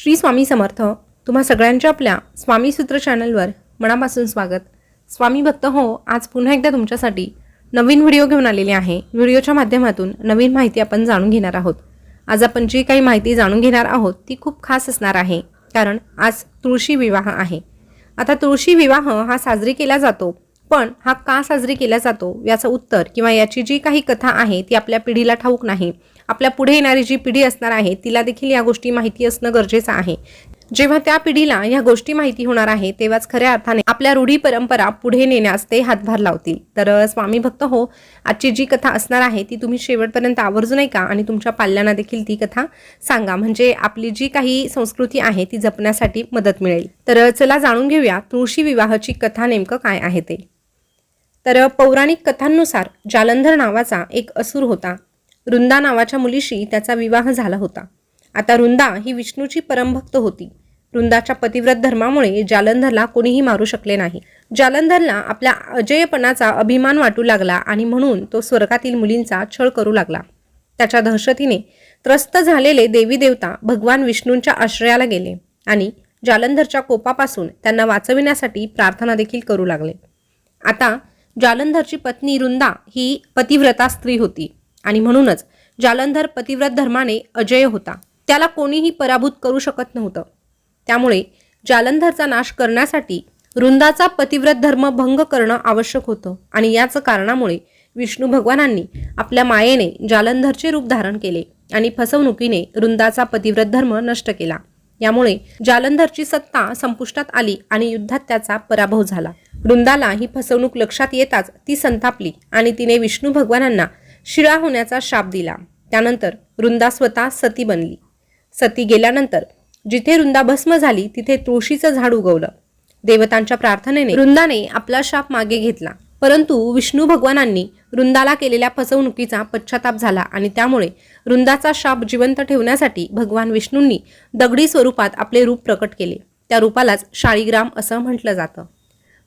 श्री स्वामी समर्थ तुम्हा सगळ्यांच्या आपल्या स्वामी सूत्र चॅनलवर मनापासून स्वागत. स्वामी भक्त हो आज पुन्हा एकदा तुमच्यासाठी नवीन व्हिडिओ घेऊन आलेले आहे. व्हिडिओच्या माध्यमातून नवीन माहिती आपण जाणून घेणार आहोत. आज आपण जी काही माहिती जाणून घेणार आहोत ती खूप खास असणार आहे. कारण आज तुळशी विवाह आहे. आता तुळशी विवाह हा साजरी केला जातो. पण हा का साजरी केला जातो याचं उत्तर किंवा याची जी काही कथा आहे ती आपल्या पिढीला ठाऊक नाही. आपल्या पुढे येणारी जी पिढी असणार आहे तिला देखील या गोष्टी माहिती असणं गरजेचं आहे. जेव्हा त्या पिढीला या गोष्टी माहिती होणार आहे तेव्हाच खऱ्या अर्थाने आपल्या रूढी परंपरा पुढे नेण्यास ते हातभार लावतील. तर स्वामी भक्त हो आजची जी कथा असणार आहे ती तुम्ही शेवटपर्यंत आवर्जून ऐका आणि तुमच्या पाल्यांना देखील ती कथा सांगा. म्हणजे आपली जी काही संस्कृती आहे ती जपण्यासाठी मदत मिळेल. तर चला जाणून घेऊया तुळशी विवाहाची कथा नेमकं काय आहे ते. तर पौराणिक कथांनुसार जालंधर नावाचा एक असुर होता. रुंदा नावाच्या मुलीशी त्याचा विवाह झाला होता. आता रुंदा ही विष्णूची परमभक्त होती. रुंदाच्या पतिव्रत धर्मामुळे जालंधरला कोणीही मारू शकले नाही. जालंधरला आपल्या अजयपणाचा अभिमान वाटू लागला आणि म्हणून तो स्वर्गातील मुलींचा छळ करू लागला. त्याच्या दहशतीने त्रस्त झालेले देवी देवता भगवान विष्णूंच्या आश्रयाला गेले आणि जालंधरच्या कोपापासून त्यांना वाचविण्यासाठी प्रार्थना देखील करू लागले. आता जालंधरची पत्नी रुंदा ही पतिव्रता स्त्री होती. आणि म्हणूनच जालंधर पतिव्रत धर्माने अजय होता. त्याला कोणीही पराभूत करू शकत नव्हतं. त्यामुळे जालंधरचा नाश करण्यासाठी रुंदाचा पतिव्रत धर्म भंग करणं आवश्यक होतं. आणि याच कारणामुळे विष्णू भगवानांनी आपल्या मायेने जालंधरचे रूप धारण केले आणि फसवणुकीने रुंदाचा पतिव्रत धर्म नष्ट केला. यामुळे जालंधरची सत्ता संपुष्टात आली आणि युद्धात त्याचा पराभव झाला. वृंदाला ही फसवणूक लक्षात येताच ती संतापली आणि तिने विष्णू भगवानांना शिळा होण्याचा शाप दिला. त्यानंतर वृंदा स्वतः सती बनली. सती गेल्यानंतर जिथे वृंदा भस्म झाली तिथे तुळशीचं झाड उगवलं. देवतांच्या प्रार्थनेने वृंदाने आपला शाप मागे घेतला. परंतु विष्णू भगवानांनी वृंदाला केलेल्या फसवणुकीचा पश्चाताप झाला आणि त्यामुळे वृंदाचा शाप जिवंत ठेवण्यासाठी भगवान विष्णूंनी दगडी स्वरूपात आपले रूप प्रकट केले. त्या रूपालाच शाळीग्राम असं म्हटलं जातं.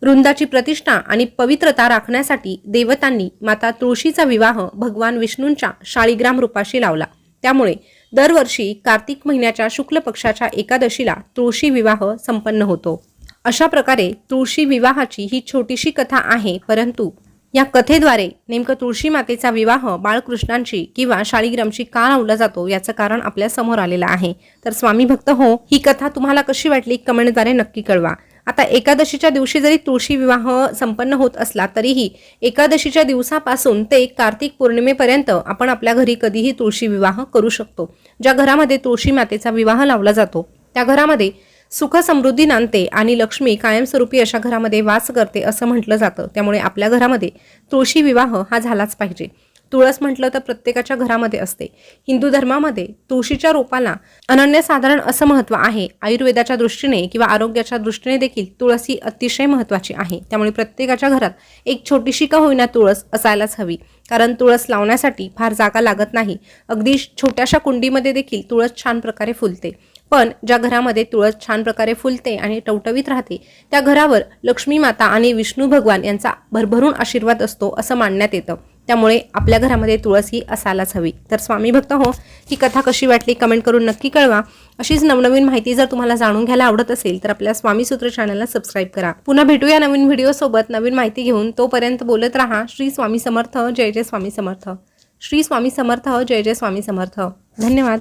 वृंदाची प्रतिष्ठा आणि पवित्रता राखण्यासाठी देवतांनी माता तुळशीचा विवाह भगवान विष्णूंच्या शाळीग्राम रूपाशी लावला. त्यामुळे दरवर्षी कार्तिक महिन्याच्या शुक्ल पक्षाच्या एकादशीला तुळशी विवाह संपन्न होतो. अशा प्रकारे तुळशी विवाहाची ही छोटीशी कथा आहे. परंतु या कथेद्वारे नेमकं तुळशी मातेचा विवाह बाळकृष्णांशी किंवा शाळीग्रामशी का लावला जातो याचं कारण आपल्यासमोर आलेलं आहे. तर स्वामी भक्त हो ही कथा तुम्हाला कशी वाटली कमेंटद्वारे नक्की कळवा. आता एकादशीच्या दिवशी जरी तुळशी विवाह संपन्न होत असला तरीही एकादशीच्या दिवसापासून ते कार्तिक पौर्णिमेपर्यंत आपण आपल्या घरी कधीही तुळशी विवाह करू शकतो. ज्या घरामध्ये तुळशी मातेचा विवाह लावला जातो त्या घरामध्ये सुख समृद्धी नांदते आणि लक्ष्मी कायमस्वरूपी अशा घरामध्ये वास करते असं म्हटलं जातं. त्यामुळे आपल्या घरामध्ये तुळशी विवाह हा झालाच पाहिजे. तुळस म्हटलं तर प्रत्येकाच्या घरामध्ये असते. हिंदू धर्मामध्ये तुळशीच्या रोपाला अनन्यसाधारण असं महत्त्व आहे. आयुर्वेदाच्या दृष्टीने किंवा आरोग्याच्या दृष्टीने देखील तुळस ही अतिशय महत्त्वाची आहे. त्यामुळे प्रत्येकाच्या घरात एक छोटीशी का होईना तुळस असायलाच हवी. कारण तुळस लावण्यासाठी फार जागा लागत नाही. अगदी छोट्याशा कुंडीमध्ये देखील तुळस छान प्रकारे फुलते. पण ज्या घरामध्ये तुळस छान प्रकारे फुलते आणि टवटवीत राहते त्या घरावर लक्ष्मी माता आणि विष्णू भगवान यांचा भरभरून आशीर्वाद असतो असं मानण्यात येतं. त्यामुळे आपल्या घरामध्ये तुळस ही असायलाच हवी. तर स्वामी भक्त हो ही कथा कशी वाटली कमेंट करून नक्की कळवा. अशीच नवनवीन माहिती जर तुम्हाला जाणून घ्यायला आवडत असेल तर आपल्या स्वामी सूत्र चॅनलला सबस्क्राईब करा. पुन्हा भेटूया नवीन व्हिडिओ सोबत नवीन माहिती घेऊन तोपर्यंत बोलत राहा. श्री स्वामी समर्थ जय जय स्वामी समर्थ. श्री स्वामी समर्थ जय जय स्वामी समर्थ. धन्यवाद.